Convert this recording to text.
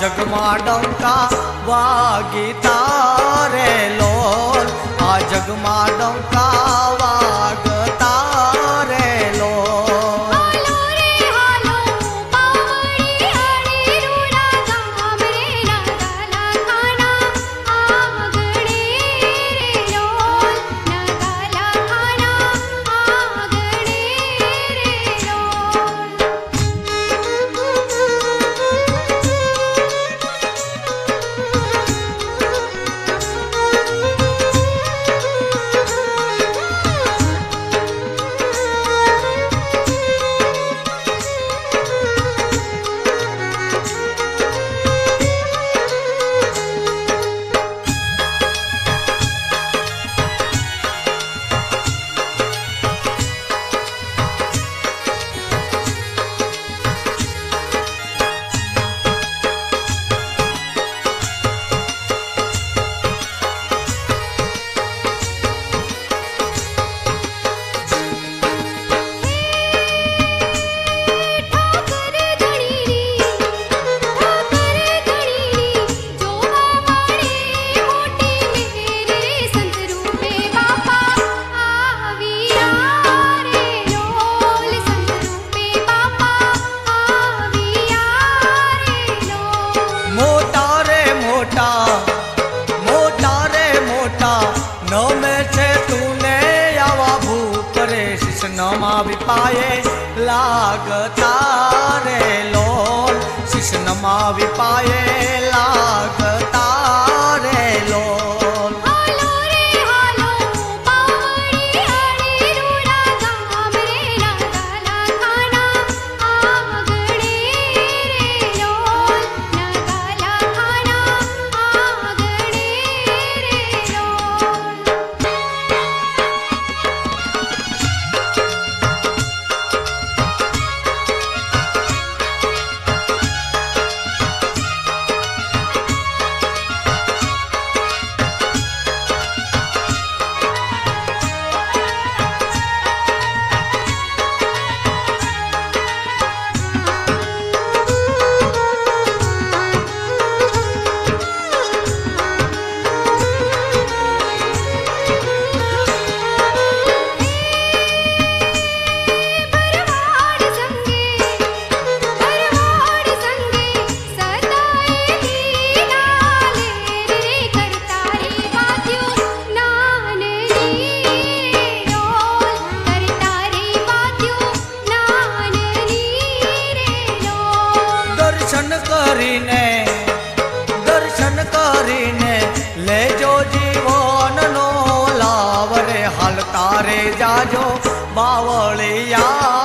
જગમાં ડંકા વાગી તારે લોલ. આ જગમાં ડંકા વાગ નમે છે તુને આવા ભૂપ રે શિષ્ણમાં વિપાયે લાગતા રે લોલ શિષ્ણમાં વિપાયે લાગ મારે જાજો બાવળિયા